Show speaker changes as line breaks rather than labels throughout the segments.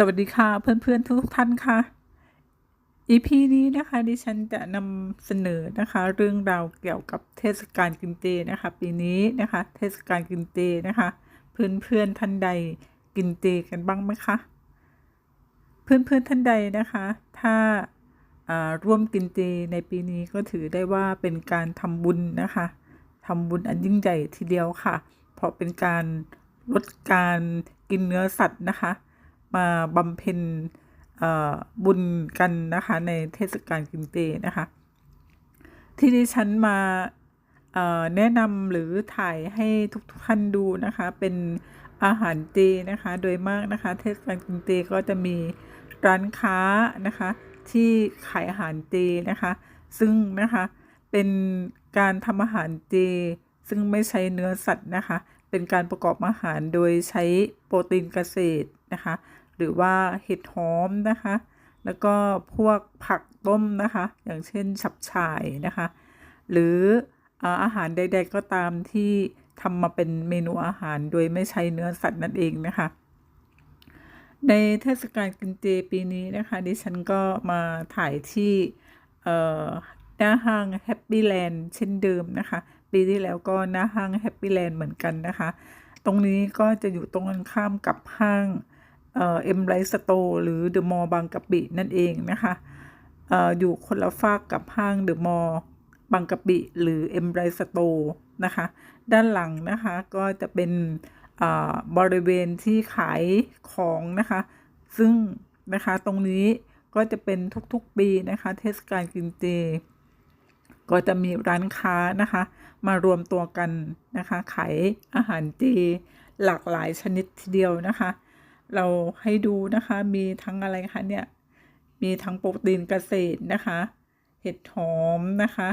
สวัสดีค่ะเพื่อนๆทุกท่านค่ะ EP นี้นะคะ ดิฉันจะนำเสนอนะคะ เรื่องราวเกี่ยวกับเทศกาลกินเจนะคะ ปีนี้นะคะ เทศกาลกินเจนะคะ เพื่อนๆท่านใดกินเจกันบ้างไหมคะเพื่อนๆท่านใดนะคะ ถ้าอ่าร่วมกินเจในปีนี้ก็ถือได้ว่าเป็นการทำบุญนะคะทำบุญอันยิ่งใหญ่ทีเดียวค่ะ เพราะเป็นการลดการกินเนื้อสัตว์นะคะ มาบำเพ็ญบุญกันนะคะ ในเทศกาลกินเจนะคะ ที่ดิฉันมาแนะนำหรือถ่ายให้ทุกท่านดูนะคะ เป็นอาหารเจนะคะ โดยมากนะคะ เทศกาลกินเจก็จะมีร้านค้านะคะ ที่ขายอาหารเจนะคะ ซึ่งนะคะเป็นการทำอาหารเจ ซึ่งไม่ใช้เนื้อสัตว์นะคะ เป็นการประกอบอาหารโดยใช้โปรตีนเกษตรนะคะ หรือว่าเห็ดหอมนะคะ แล้วก็พวกผักต้มนะคะ อย่างเช่นฉับฉ่ายนะคะ หรืออาหารใด ๆ ก็ตามที่ทำมาเป็นเมนูอาหารโดยไม่ใช้เนื้อสัตว์นั่นเองนะคะ ในเทศกาลกินเจปีนี้นะคะ ดิฉันก็มาถ่ายที่หน้าห้างแฮปปี้แลนด์เช่นเดิมนะคะ ปีที่แล้วก็หน้าห้างแฮปปี้แลนด์เหมือนกันนะคะ ตรงนี้ก็จะอยู่ตรงกันข้ามกับห้าง เอ็มไรสโตหรือเดอะมอลล์บางกะปินั่นเองนะคะออยู่คนละฝากกับห้างเดอะมอลล์บางกะปิหรือเอ็มไรสโตนะคะ ด้านหลังนะคะก็จะเป็นบริเวณที่ขายของนะคะ ซึ่งนะคะตรงนี้ก็จะเป็นทุกๆปีนะคะเทศกาลกินเจ ก็จะมีร้านค้านะคะ มารวมตัวกันนะคะขายอาหารเจหลากหลายชนิดทีเดียวนะคะ เราให้ดูนะคะมีทั้งอะไรคะเนี่ยมีทั้งโปรตีนเกษตรนะคะ เห็ดหอมนะคะ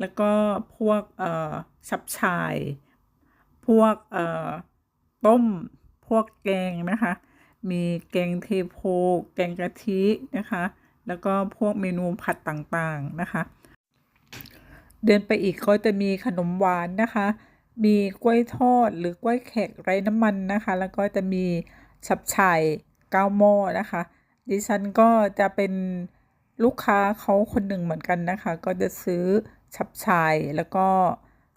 แล้วก็พวกเอ่อฉับฉ่าย พวกเอ่อต้ม พวกแกงนะคะ มีแกงเทโพ แกงกะทินะคะ แล้วก็พวกเมนูผัดต่างๆนะคะ เดินไปอีกก็จะมีขนมหวานนะคะ มีกล้วยทอดหรือกล้วยแขกไร้น้ำมันนะคะ แล้วก็จะมี ฉับฉ่ายก้าหม้อนะคะ ดิฉันก็จะเป็นลูกค้าเขาคนหนึ่งเหมือนกันนะคะ ก็จะซื้อฉับฉ่ายแล้วก็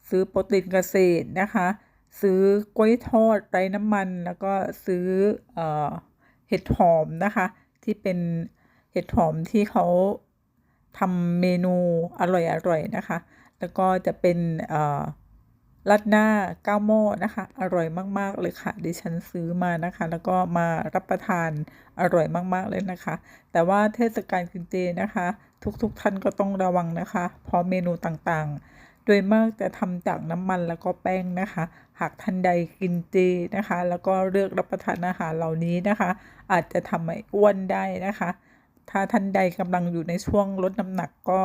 ซื้อโปรตีนเกษตรนะคะ ซื้อกล้วยทอดไร้น้ำมัน แล้วก็ซื้อเอ่อเห็ดหอมนะคะ ที่เป็นเห็ดหอมที่เขาทำเมนูอร่อยๆนะคะ แล้วก็จะเป็นเอ่อ รัดหน้าเก้าหม้อนะคะ อร่อยมากๆเลยค่ะดิฉันซื้อมานะคะ แล้วก็มารับประทานอร่อยมากๆเลยนะคะ แต่ว่าเทศกาลกินเจนะคะ ทุกๆท่านก็ต้องระวังนะคะ เพราะเมนูต่างๆ โดยมากจะทำจากน้ำมันแล้วก็แป้งนะคะ หากท่านใดกินเจนะคะ แล้วก็เลือกรับประทานอาหารเหล่านี้นะคะ อาจจะทำให้อ้วนได้นะคะ ถ้าท่านใดกำลังอยู่ในช่วงลดน้ำหนักก็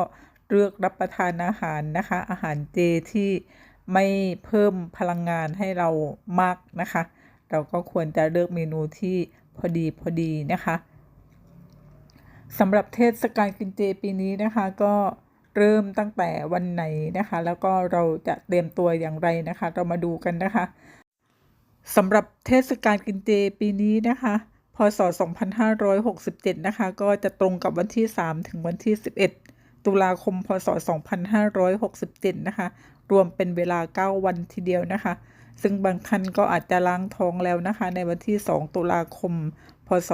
เลือกรับประทานอาหารนะคะ อาหารเจที่ ไม่เพิ่มพลังงานให้เรามากนะคะ เราก็ควรจะเลือกเมนูที่พอดีพอดีนะคะสำหรับเทศกาลกินเจปีนี้นะคะก็เริ่มตั้งแต่วันไหนนะคะ แล้วก็เราจะเตรียมตัวอย่างไรนะคะ เรามาดูกันนะคะสำหรับเทศกาลกินเจปีนี้นะคะ พศ 2567 นะคะ ก็จะตรงกับวันที่ 3 ถึงวันที่ 11 ตุลาคม พศ 2567 นะคะ รวมเป็นเวลา 9 วันทีเดียวนะคะ ซึ่งบางท่านก็อาจจะล้างท้องแล้วนะคะ ในวันที่ 2 ตุลาคม พศ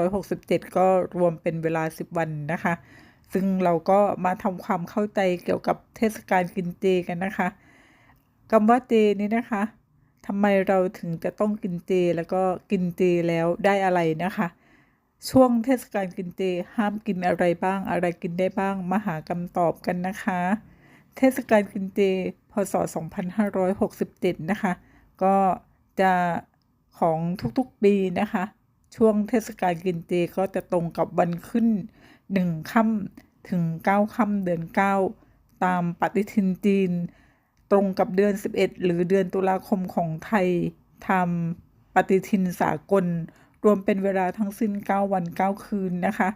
2567 ก็รวมเป็นเวลา 10 วันนะคะ ซึ่งเราก็มาทำความเข้าใจเกี่ยวกับเทศกาลกินเจกันนะคะคำว่าเจนี้นะคะทำไมเราถึงจะต้องกินเจแล้วก็กินเจแล้วได้อะไรนะคะ ช่วงเทศกาลกินเจห้ามกินอะไรบ้างอะไรกินได้บ้างมาหาคำตอบกันนะคะ เทศกาลกินเจ พศ 2567 นะคะ ก็จะของทุกๆปีนะคะ ช่วงเทศกาลกินเจก็จะตรงกับวันขึ้น 1ค่ำถึง 9ค่ำเดือน 9 ตามปฏิทินจีน ตรงกับเดือน 11 หรือเดือนตุลาคมของไทยทำปฏิทินสากล รวมเป็นเวลาทั้งสิ้น 9 วัน 9 คืนนะคะ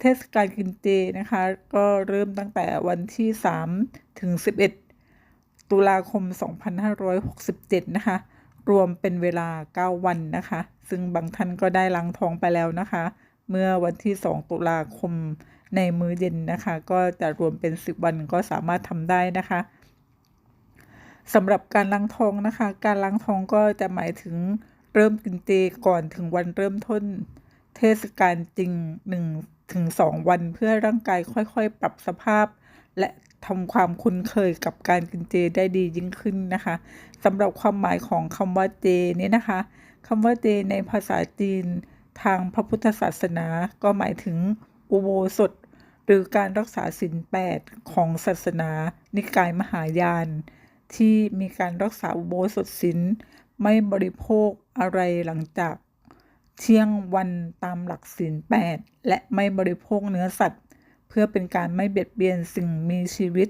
เทศกาลกินเจนะคะ ก็เริ่มตั้งแต่วันที่ 3 ถึง 11 ตุลาคม 2567 นะคะ รวมเป็นเวลา 9 วันนะคะ ซึ่งบางท่านก็ได้ล้างท้องไปแล้วนะคะ เมื่อวันที่ 2 ตุลาคมในมื้อเย็นนะคะ ก็จะรวมเป็น 10 วันก็สามารถทำได้นะคะสำหรับการล้างท้องนะคะ การล้างท้องก็จะหมายถึงเริ่มกินเจก่อนถึงวันเริ่มต้นเทศกาลจริง1 ถึง 2 วันเพื่อร่างกายค่อยๆ ปรับสภาพ และทำความคุ้นเคยกับการกินเจได้ดียิ่งขึ้นนะคะสำหรับความหมายของคำว่าเจนี้นะคะคำว่าเจในภาษาจีนทางพระพุทธศาสนาก็หมายถึงอุโบสถ หรือการรักษาศีลแปดของศาสนา นิกายมหายาน ที่มีการรักษาอุโบสถศีลไม่บริโภคอะไรหลังจาก เที่ยงวันตามหลักศีลแปดและไม่บริโภคเนื้อสัตว์ เพื่อเป็นการไม่เบียดเบียนสิ่งมีชีวิต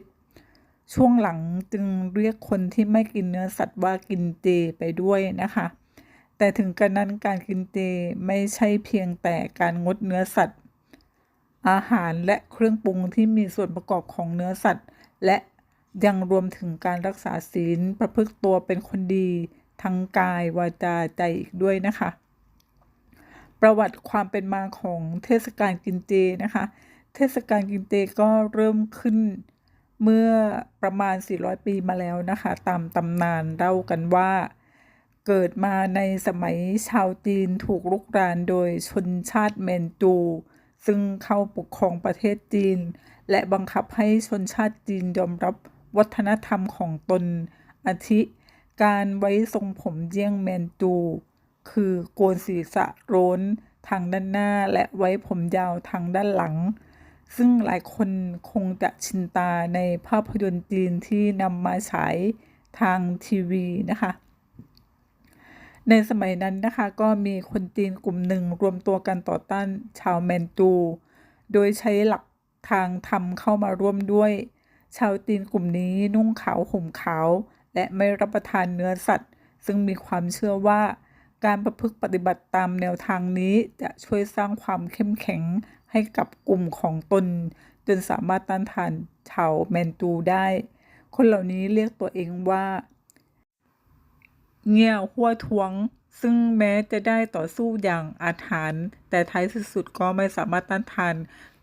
ช่วงหลังจึงเรียกคนที่ไม่กินเนื้อสัตว์ว่ากินเจไปด้วยนะคะ แต่ถึงกระนั้นการกินเจไม่ใช่เพียงแต่การงดเนื้อสัตว์ อาหารและเครื่องปรุงที่มีส่วนประกอบของเนื้อสัตว์ และยังรวมถึงการรักษาศีลประพฤติตัวเป็นคนดี ทั้งกายวาจาใจอีกด้วยนะคะ ประวัติความเป็นมาของเทศกาลกินเจนะคะ เทศกาลกินเจก็เริ่มขึ้นเมื่อประมาณ 400 ปีมาแล้วนะคะ ตามตำนานเล่ากันว่า เกิดมาในสมัยชาวจีนถูกลุกรานโดยชนชาติเมนจู ซึ่งเข้าปกครองประเทศจีน และบังคับให้ชนชาติจีนยอมรับวัฒนธรรมของตนอาทิ การไว้ทรงผมเยี่ยงแมนจู คือโกนศีรษะโร้นทางด้านหน้าและไว้ผมยาวทางด้านหลัง ซึ่งหลายคนคงจะชินตาในภาพยนตร์จีนที่นำมาฉายทางทีวีนะคะ ในสมัยนั้นนะคะก็มีคนจีนกลุ่มหนึ่งรวมตัวกันต่อต้านชาวแมนจู โดยใช้หลักทางธรรมเข้ามาร่วมด้วย ชาวจีนกลุ่มนี้นุ่งขาวห่มขาว และไม่รับประทานเนื้อสัตว์ ซึ่งมีความเชื่อว่า การประพฤติปฏิบัติตามแนวทางนี้จะช่วยสร้างความเข้มแข็งให้กับกลุ่มของตน จนสามารถต้านทานชาวแมนตูได้ คนเหล่านี้เรียกตัวเองว่าเงี่ยหัวทวง ซึ่งแม้จะได้ต่อสู้อย่างอาถรรพ์แต่ท้ายสุดก็ไม่สามารถต้านทาน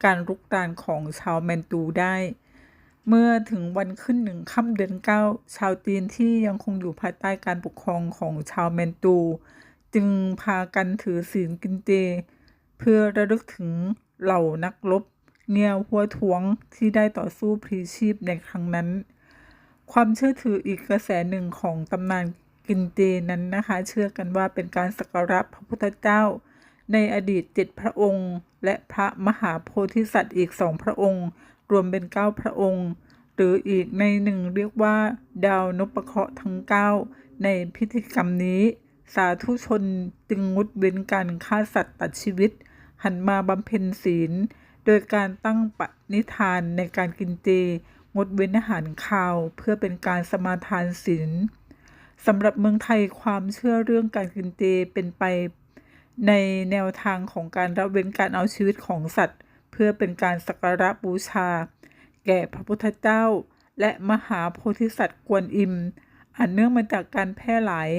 การรุกรานของชาวแมนตูได้ เมื่อถึงวันขึ้นหนึ่งค่ำเดือนเก้าชาวจีนที่ยังคงอยู่ภายใต้การปกครองของชาวแมนตู จึงพากันถือศีลกินเจ เพื่อระลึกถึงเหล่านักรบเงียวหัวทวงที่ได้ต่อสู้พลีชีพในครั้งนั้น ความเชื่อถืออีกกระแสหนึ่งของตำนานกินเจนั้นนะคะ เชื่อกันว่าเป็นการสักการะพระพุทธเจ้า ในอดีตเจ็ดพระองค์ และพระมหาโพธิสัตว์อีกสองพระองค์ รวมเป็นเก้าพระองค์หรืออีกในหนึ่งเรียกว่า ดาวนพเคราะห์ทั้งเก้าในพิธีกรรมนี้ สาธุชนจึงงดเว้นการฆ่าสัตว์ตัดชีวิต หันมาบำเพ็ญศีล โดยการตั้งปณิธานในการกินเจ งดเว้นอาหารคาว เพื่อเป็นการสมาทานศีลสำหรับเมืองไทยความเชื่อเรื่องการกินเจเป็นไป ในแนวทางของการละเว้นการเอาชีวิตของสัตว์ เพื่อเป็นการสักการะบูชา แก่พระพุทธเจ้า และมหาโพธิสัตว์กวนอิมอันเนื่องมาจากการแพร่หลาย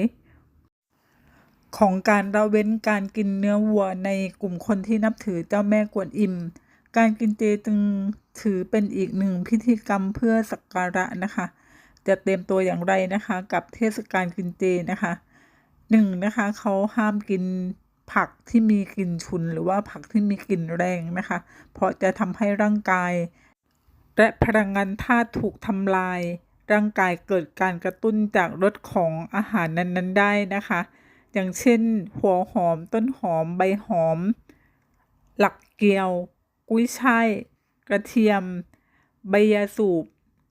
ของการละเว้นการกินเนื้อวัวในกลุ่มคนที่นับถือเจ้าแม่กวนอิม การกินเจจึงถือเป็นอีกหนึ่งพิธีกรรมเพื่อสักการะนะคะ จะเต็มตัวอย่างไรนะคะ กับเทศกาลกินเจนะคะหนึ่งนะคะเขาห้ามกินผักที่มีกลิ่นฉุนหรือว่าผักที่มีกลิ่นแรงนะคะ เพราะจะทำให้ร่างกาย และพลังงานธาตุถูกทำลาย ร่างกายเกิดการกระตุ้นจากรสของอาหารนั้น ๆ ได้นะคะ อย่างเช่น หัวหอมต้นหอมใบหอม หลักเกียว กุ้ยช่ายกระเทียม ใบยาสูบ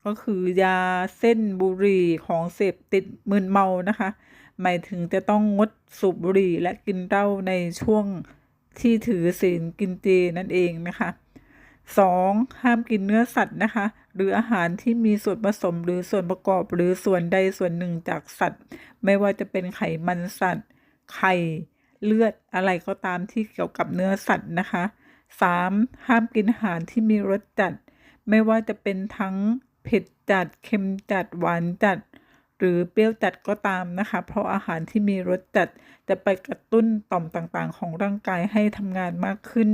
ก็คือยาเส้นบุหรี่ของเสพติดมึนเมานะคะ หมายถึงจะต้องงดสูบบุหรี่และกินเหล้าในช่วงที่ถือศีลกินเจนั่นเองนะคะ 2. ห้ามกินเนื้อสัตว์นะคะ หรืออาหารที่มีส่วนผสมหรือส่วนประกอบหรือส่วนใดส่วนหนึ่งจากสัตว์ ไม่ว่าจะเป็นไขมันสัตว์ ไข่เลือดอะไรก็ตามที่เกี่ยวกับเนื้อสัตว์นะคะ 3. ห้ามกินอาหารที่มีรสจัด ไม่ว่าจะเป็นทั้งเผ็ดจัด เค็มจัด หวานจัด หรือเปรี้ยวจัดก็ตามนะคะ เพราะอาหารที่มีรสจัดจะไปกระตุ้นต่อมต่างๆ ของร่างกายให้ทำงานมากขึ้น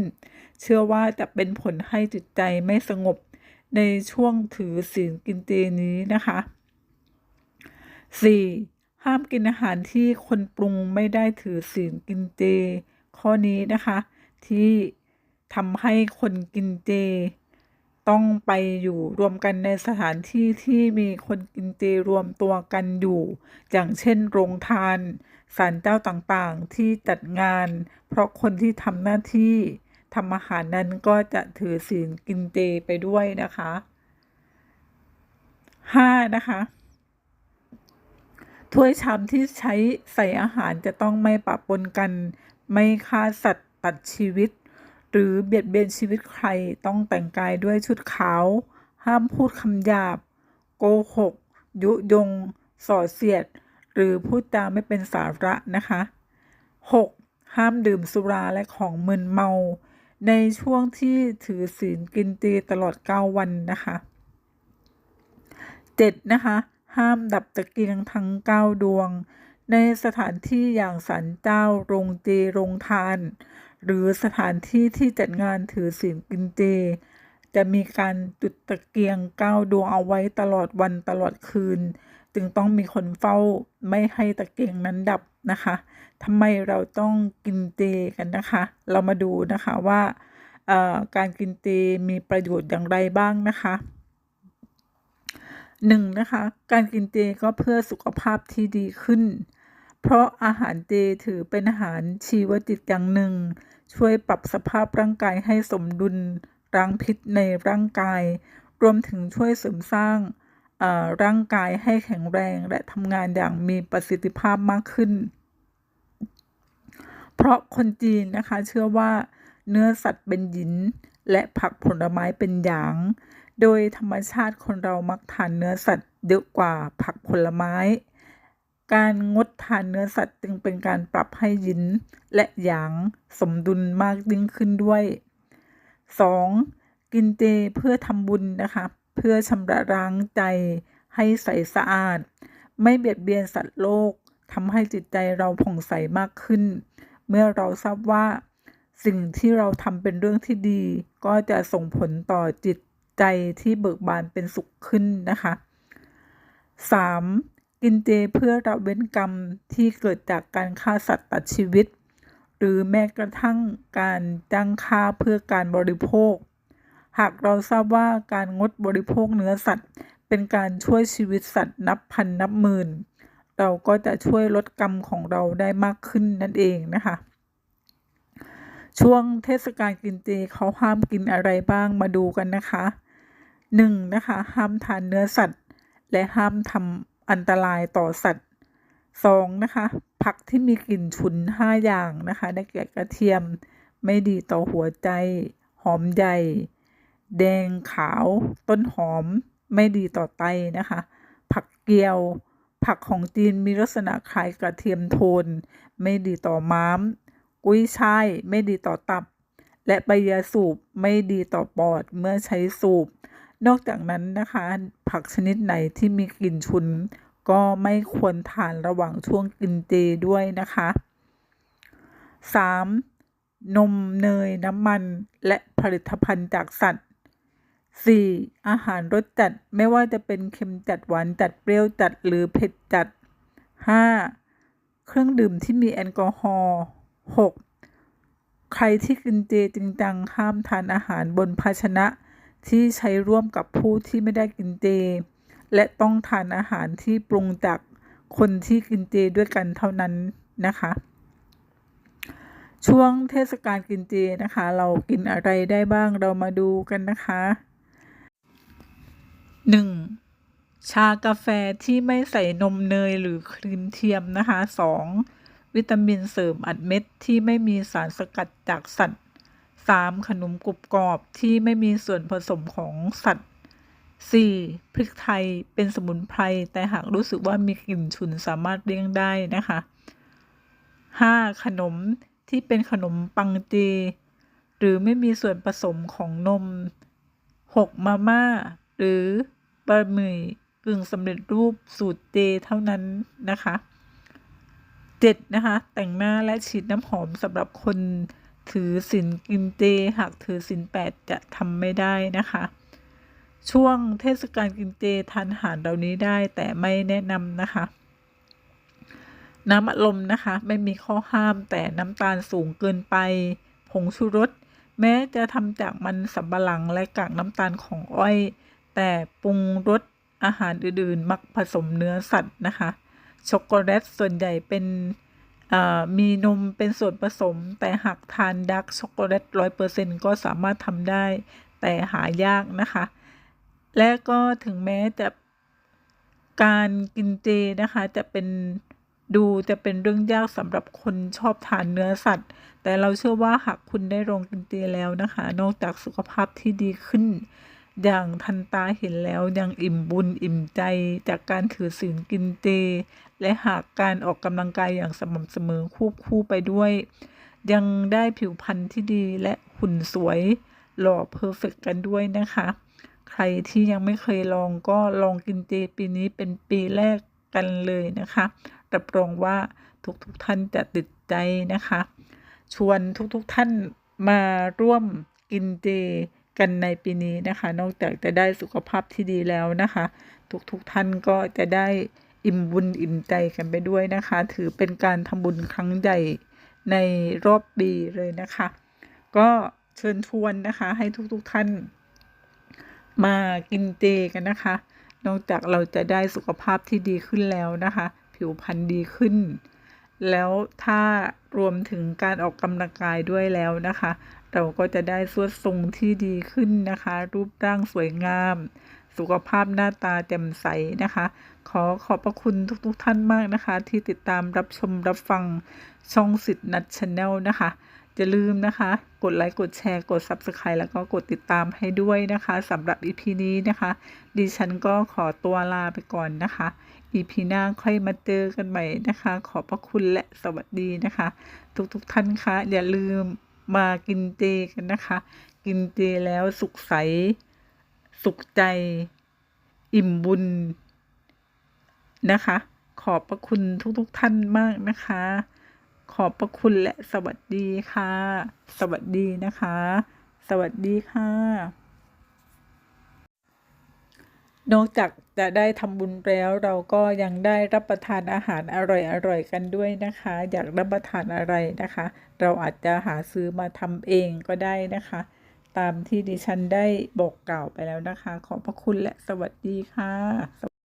เชื่อว่าจะเป็นผลให้จิตใจไม่สงบในช่วงถือศีลกินเจนี้นะคะ 4. ห้ามกินอาหารที่คนปรุงไม่ได้ถือศีลกินเจ ข้อนี้นะคะ ที่ทำให้คนกินเจ ต้องไปอยู่รวมกันในสถานที่ที่มีคนกินเจรวมตัวกันอยู่ อย่างเช่น โรงทานศาลเจ้าต่างๆ ที่จัดงาน เพราะคนที่ทำหน้าที่ทำอาหารนั้นก็จะถือศีลกินเจไปด้วยนะคะ 5. นะคะถ้วยชามที่ใช้ใส่อาหารจะต้องไม่ปะปนกัน ไม่ฆ่าสัตว์ตัดชีวิต หรือเบียดเบียนชีวิตใครต้องแต่งกายด้วยชุดขาว ห้ามพูดคำหยาบ โกหก ยุยง ส่อเสียด หรือพูดจาไม่เป็นสาระนะคะ 6. ห้ามดื่มสุราและของมึนเมา ในช่วงที่ถือศีลกินเจตลอด 9 วันนะคะ 7. นะคะ ห้ามดับตะเกียงทั้ง 9 ดวง ในสถานที่อย่างศาลเจ้า โรงเจโรงทาน หรือสถานที่ที่จัดงานถือศีลกินเจ จะมีการจุดตะเกียง9ดวงเอาไว้ตลอดวันตลอดคืน จึงต้องมีคนเฝ้าไม่ให้ตะเกียงนั้นดับนะคะทำไมเราต้องกินเจกันนะคะ เรามาดูนะคะว่าการกินเจมีประโยชน์อย่างไรบ้างนะคะหนึ่งนะคะ การกินเจก็เพื่อสุขภาพที่ดีขึ้น เพราะอาหารเจถือเป็นอาหารชีวจิตอย่างหนึ่ง ช่วยปรับสภาพร่างกายให้สมดุลรังพิษในร่างกาย รวมถึงช่วยเสริมสร้างร่างกายให้แข็งแรงและทำงานอย่างมีประสิทธิภาพมากขึ้น เพราะคนจีนนะคะเชื่อว่าเนื้อสัตว์เป็นหยิน และผักผลไม้เป็นหยาง โดยธรรมชาติคนเรามักทานเนื้อสัตว์เยอะกว่าผักผลไม้ การงดทานเนื้อสัตว์จึงเป็นการปรับให้ยินและหยางสมดุลมากยิ่งขึ้นด้วย 2. กินเจเพื่อทำบุญนะคะ เพื่อชำระล้างใจให้ใสสะอาด ไม่เบียดเบียนสัตว์โลกทำให้จิตใจเราผ่องใสมากขึ้น เมื่อเราทราบว่า สิ่งที่เราทำเป็นเรื่องที่ดี ก็จะส่งผลต่อจิตใจที่เบิกบานเป็นสุขขึ้นนะคะ 3. กินเจเพื่อระเว้นกรรมที่เกิดจากการฆ่าสัตว์ตัดชีวิต หรือแม้กระทั่งการจ้างฆ่าเพื่อการบริโภค หากเราทราบว่าการงดบริโภคเนื้อสัตว์ เป็นการช่วยชีวิตสัตว์นับพันนับหมื่น เราก็จะช่วยลดกรรมของเราได้มากขึ้นนั่นเองนะคะ ช่วงเทศกาลกินเจเขาห้ามกินอะไรบ้างมาดูกันนะคะหนึ่งนะคะห้ามทานเนื้อสัตว์ และห้ามทำ อันตรายต่อสัตว์สองนะคะ ผักที่มีกลิ่นฉุนห้าอย่างนะคะ ได้แก่กระเทียมไม่ดีต่อหัวใจ หอมใหญ่ แดงขาว ต้นหอม ไม่ดีต่อไตนะคะ ผักเกียว ผักของจีนมีลักษณะคล้ายกระเทียมโทน ไม่ดีต่อม้าม กุ้ยช่ายไม่ดีต่อตับ และใบยาสูบไม่ดีต่อปอดเมื่อใช้สูบ นอกจากนั้นนะคะ ผักชนิดไหนที่มีกลิ่นฉุน ก็ไม่ควรทานระหว่างช่วงกินเจด้วยนะคะ 3. นมเนยน้ำมันและผลิตภัณฑ์จากสัตว์ 4. อาหารรสจัดไม่ว่าจะเป็นเค็มจัดหวานจัดเปรี้ยวจัดหรือเผ็ดจัด 5. เครื่องดื่มที่มีแอลกอฮอล์ 6. ใครที่กินเจจริงจังห้ามทานอาหารบนภาชนะ ที่ใช้ร่วมกับผู้ที่ไม่ได้กินเจ และต้องทานอาหารที่ปรุงจากคนที่กินเจด้วยกันเท่านั้นนะคะ ช่วงเทศกาลกินเจนะคะ เรากินอะไรได้บ้างเรามาดูกันนะคะ 1. ชากาแฟที่ไม่ใส่นมเนยหรือครีมเทียมนะคะ 2. วิตามินเสริมอัดเม็ดที่ไม่มีสารสกัดจากสัตว์ 3. ขนมกรุบกรอบที่ไม่มีส่วนผสมของสัตว์ 4. พริกไทยเป็นสมุนไพร แต่หากรู้สึกว่ามีกลิ่นฉุนสามารถเลี่ยงได้นะคะ 5. ขนมที่เป็นขนมปังเจหรือไม่มีส่วนผสมของนม 6. มาม่า หรือบะหมี่กกึ่งสำเร็จรูปสูตรเจเท่านั้นนะคะเจ็ดนะคะ แต่งหน้าและฉีดน้ำหอมสำหรับคน ถือศีลกินเจ หากถือศีลแปดจะทำไม่ได้นะคะ ช่วงเทศกาลกินเจทานอาหารเหล่านี้ได้แต่ไม่แนะนำนะคะ น้ำอัดลมนะคะ ไม่มีข้อห้ามแต่น้ำตาลสูงเกินไป ผงชูรสแม้จะทำจากมันสำปะหลังและกากน้ำตาลของอ้อย แต่ปรุงรสอาหารอื่นๆ มักผสมเนื้อสัตว์นะคะ ช็อกโกแลตส่วนใหญ่เป็น มีนมเป็นส่วนผสม แต่หากทานดาร์กช็อกโกแลตร้อยเปอร์เซ็นก็สามารถทำได้แต่หายากนะคะ และก็ถึงแม้จะการกินเจนะคะจะเป็นดูจะเป็นเรื่องยากสำหรับคนชอบทานเนื้อสัตว์ แต่เราเชื่อว่าหากคุณได้ลองกินเจแล้วนะคะ นอกจากสุขภาพที่ดีขึ้น อย่างทันตาเห็นแล้วยังอิ่มบุญอิ่มใจจากการถือศีลกินเจ และหากการออกกำลังกายอย่างสม่ำเสมอควบคู่ไปด้วย ยังได้ผิวพรรณที่ดีและหุ่นสวยหล่อเพอร์เฟกกันด้วยนะคะ ใครที่ยังไม่เคยลองก็ลองกินเจปีนี้เป็นปีแรกกันเลยนะคะรับรองว่าทุกๆทท่านจะติดใจนะคะ ชวนทุกๆทท่านมาร่วมกินเจกันในปีนี้นะคะ นอกจากจะได้สุขภาพที่ดีแล้วนะคะ ทุกๆทท่านก็จะได้ อิ่มบุญอิ่มใจกันไปด้วยนะคะ ถือเป็นการทำบุญครั้งใหญ่ในรอบปีเลยนะคะ ก็เชิญชวนนะคะให้ทุกๆทท่านมากินเจกันนะคะ นอกจากเราจะได้สุขภาพที่ดีขึ้นแล้วนะคะ ผิวพรรณดีขึ้น แล้วถ้ารวมถึงการออกกำลังกายด้วยแล้วนะคะ เราก็จะได้สวดทรงที่ดีขึ้นนะคะ รูปร่างสวยงาม สุขภาพหน้าตาแจ่มใสนะคะ ขอขอบพระคุณทุกๆทท่านมากนะคะ ที่ติดตามรับชมรับฟังช่องสิทธิ์นัดชาแนลนะคะอย่าลืมนะคะ กดไลค์ กดแชร์ กด Subscribe แล้วก็กดติดตามให้ด้วยนะคะสำหรับ EP นี้นะคะ ดิฉันก็ขอตัวลาไปก่อนนะคะ EP หน้าค่อยมาเจอกันใหม่นะคะ ขอบพระคุณและสวัสดีนะคะ ทุกๆทท่านคะอย่าลืมมากินเจกันนะคะ กินเจแล้วสุขใส สุขใจ อิ่มบุญนะคะ ขอบพระคุณทุกๆทท่านมากนะคะ ขอบพระคุณและสวัสดีค่ะ สวัสดีนะคะ สวัสดีค่ะ นอกจากจะได้ทำบุญแล้วเราก็ยังได้รับประทานอาหารอร่อยๆกันด้วยนะคะ อยากรับประทานอะไรนะคะ เราอาจจะหาซื้อมาทำเองก็ได้นะคะ ตามที่ดิฉันได้บอกกล่าวไปแล้วนะคะ ขอบพระคุณและสวัสดีค่ะ